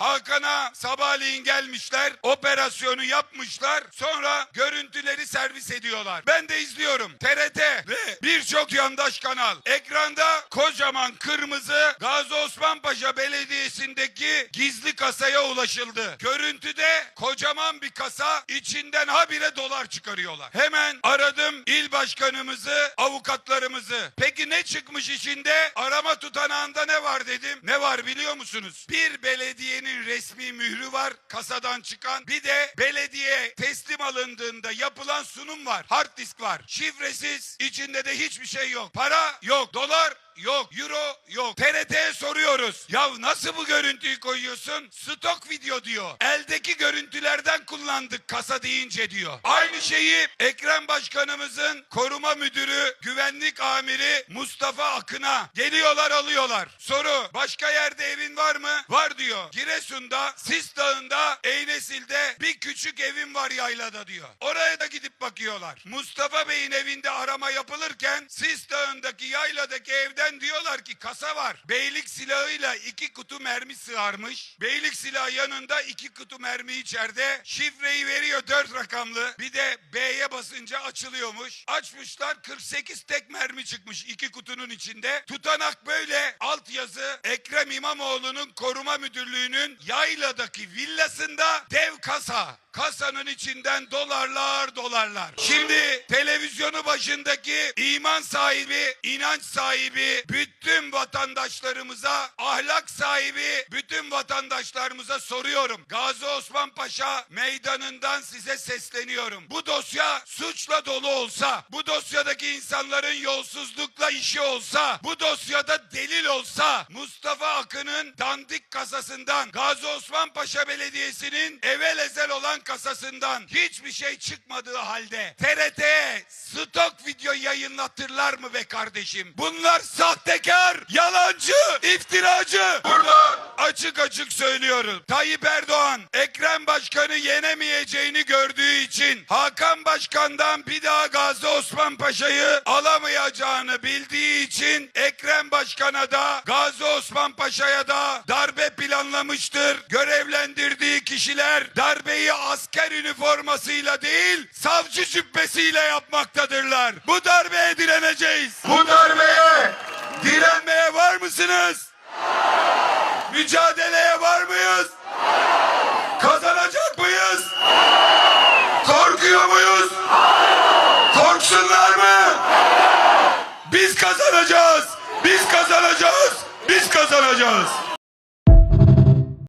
Hakan'a sabahleyin gelmişler, operasyonu yapmışlar, sonra görüntüleri servis ediyorlar. Ben de izliyorum. TRT ve birçok yandaş kanal. Ekranda kocaman kırmızı Gazi Osman Belediyesi'ndeki gizli kasaya ulaşıldı. Görüntüde kocaman bir kasa içinden habire dolar çıkarıyorlar. Hemen aradım il başkanımızı, avukatlarımızı. Peki ne çıkmış içinde? Arama tutanağında ne var dedim. Ne var biliyor musunuz? Bir belediyenin resmi mührü var kasadan çıkan. Bir de belediye alındığında yapılan sunum var. Hard disk var. Şifresiz içinde de hiçbir şey yok. Para yok. Dolar Yok. Euro yok. TRT'ye soruyoruz. Ya nasıl bu görüntüyü koyuyorsun? Stok video diyor. Eldeki görüntülerden kullandık kasa deyince diyor. Aynı şeyi Ekrem Başkanımızın koruma müdürü, güvenlik amiri Mustafa Akın'a geliyorlar alıyorlar. Soru başka yerde evin var mı? Var diyor. Giresun'da, Sis Dağı'nda, Eynesil'de bir küçük evim var yaylada diyor. Oraya da gidip bakıyorlar. Mustafa Bey'in evinde arama yapılırken Sis Dağı'ndaki yayladaki evden diyorlar ki kasa var. Beylik silahıyla iki kutu mermi sığarmış. Beylik silahı yanında iki kutu mermi içeride. Şifreyi veriyor dört rakamlı. Bir de B'ye basınca açılıyormuş. Açmışlar 48 tek mermi çıkmış iki kutunun içinde. Tutanak böyle alt yazı Ekrem İmamoğlu'nun koruma müdürlüğünün yayladaki villasında dev kasa. Kasanın içinden dolarlar dolarlar. Şimdi televizyonu başındaki iman sahibi, inanç sahibi bütün vatandaşlarımıza, ahlak sahibi bütün vatandaşlarımıza soruyorum. Gazi Osman Paşa meydanından size sesleniyorum. Bu dosya suçla dolu olsa, bu dosyadaki insanların yolsuzlukla işi olsa, bu dosyada delil olsa Mustafa Akın'ın dandik kasasından Gazi Osman Paşa Belediyesi'nin evvel ezel olan kasasından hiçbir şey çıkmadığı halde TRT'ye stok video yayınlatırlar mı be kardeşim? Bunlar sahtekar, yalancı, iftiracı. Burada açık açık söylüyorum. Tayyip Erdoğan Ekrem Başkan'ı yenemeyeceğini gördüğü için Hakan Başkan'dan bir daha Gazi Osman Paşa'yı alamayacağını bildiği için Ekrem Başkan'a da Gazi Osman Paşa'ya da darbe planlamıştır. Görevlendirdiği kişiler darbeyi asker üniformasıyla değil savcı cübbesiyle yapmaktadırlar. Bu darbeye direneceğiz. Bu darbeye direnmeye var mısınız? Mücadeleye var mıyız? Kazanacak mıyız? Korkuyor muyuz? Korksunlar mı? Biz kazanacağız. Biz kazanacağız. Biz kazanacağız.